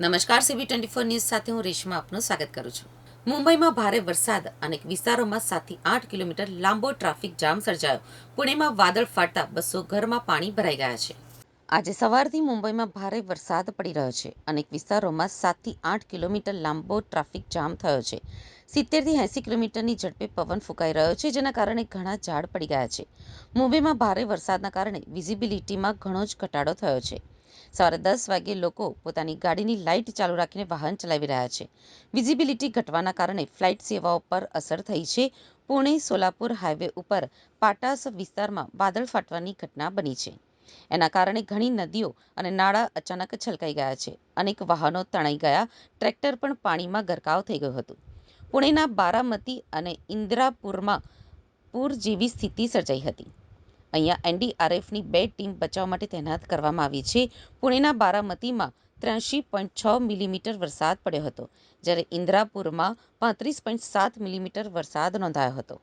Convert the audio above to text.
નમસ્કાર CB twenty four news સાથે હું રેશમા આપનું સ્વાગત કરું છું. મુંબઈમાં ભારે વરસાદ અનેક વિસ્તારોમાં સાતથી આઠ કિલોમીટર લાંબો ટ્રાફિક જામ સર્જાયો. પુણેમાં વાદળ ફાટતા બસો ઘરમાં પાણી ભરાઈ ગયા છે. આજે સવારથી મુંબઈમાં ભારે વરસાદ પડી રહ્યો છે અનેક વિસ્તારોમાં સાતથી આઠ કિલોમીટર લાંબો ટ્રાફિક જામ થયો છે. સિત્તેરથી એંસી કિલોમીટરની ઝડપે પવન ફૂંકાઈ રહ્યો છે, જેના કારણે ઘણા ઝાડ પડી ગયા છે. મુંબઈમાં ભારે વરસાદના કારણે વિઝિબિલિટીમાં ઘણો જ ઘટાડો થયો છે. સવારે દસ વાગ્યે લોકો પોતાની ગાડીની લાઇટ ચાલુ રાખીને વાહન ચલાવી રહ્યા છે. વિઝિબિલિટી ઘટવાના કારણે ફ્લાઇટ સેવાઓ પર અસર થઈ છે. પુણે સોલાપુર હાઈવે ઉપર પાટાસ વિસ્તારમાં વાદળ ફાટવાની ઘટના બની છે. એના કારણે ઘણી નદીઓ અને નાળા અચાનક છલકાઈ ગયા છે. અનેક વાહનો તણાઈ ગયા. ટ્રેક્ટર પણ પાણીમાં ગરકાવ થઈ ગયું હતું. પુણેના બારામતી અને ઇન્દ્રાપુરમાં પૂર જેવી સ્થિતિ સર્જાઈ હતી. અહીંયા એનડીઆરએફની બે ટીમ બચાવ માટે તૈનાત કરવામાં આવી છે. પુણેના બારામતીમાં ત્ર્યાસી પોઈન્ટ છ મિલીમીટર વરસાદ પડ્યો હતો, જ્યારે ઇન્દ્રાપુરમાં પાંત્રીસ પોઈન્ટ સાત મિલીમીટર વરસાદ નોંધાયો હતો.